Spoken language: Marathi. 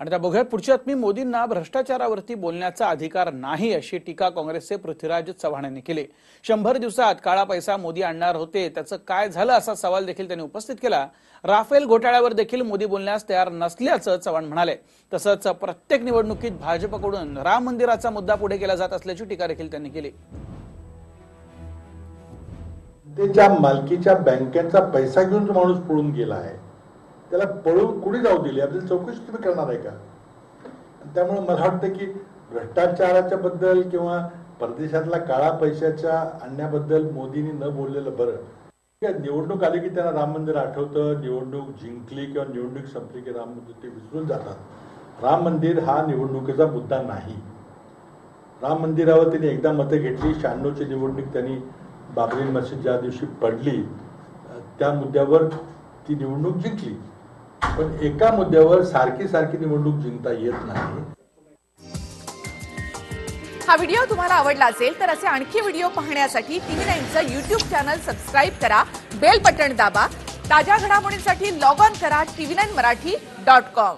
आणि त्या बघूयात पुढची बातमी. मोदींना भ्रष्टाचारावरती बोलण्याचा अधिकार नाही अशी टीका काँग्रेसचे पृथ्वीराज चव्हाण यांनी केली. शंभर दिवसात काळा पैसा मोदी आणणार होते. त्याचं काय झालं असा सवाल देखील त्यांनी उपस्थित केला. राफेल घोटाळ्यावर देखील मोदी बोलण्यास तयार नसल्याचं चव्हाण म्हणाले. तसंच प्रत्येक निवडणुकीत भाजपकडून राम मंदिराचा मुद्दा पुढे केला जात असल्याची टीका देखील त्यांनी केली. त्याच्या मालकीच्या बँकेचा पैसा घेऊन माणूस पळून गेला आहे त्याला पळून कुणी जाऊ दिली? आपली चौकशी तुम्ही करणार आहे का? त्यामुळे मला वाटतं की भ्रष्टाचाराच्या बद्दल किंवा परदेशातला काळा पैशाच्या आणण्याबद्दल मोदींनी न बोललेलं बरं. निवडणूक आली की त्यांना राम मंदिर आठवतं निवडणूक जिंकली किंवा निवडणूक संपली की राम मंदिर ते विसरून जातात. राम मंदिर हा निवडणुकीचा मुद्दा नाही. राम मंदिरावर त्यांनी एकदा मतं घेतली शहाण्णवची निवडणूक त्यांनी बाबरी मशीद ज्या दिवशी पडली त्या मुद्द्यावर ती निवडणूक जिंकली. पण एका मुद्द्यावर सारखी सारखी निवडणूक जिंकता येत नाही. हा व्हिडिओ तुम्हाला आवडला असेल तर असे आणखी व्हिडिओ पाहण्यासाठी टीव्ही नाईनचं युट्यूब चॅनल सबस्क्राईब करा बेल बटन दाबा ताज्या घडामोडींसाठी लॉग ऑन करा TV nine Marathi dot com.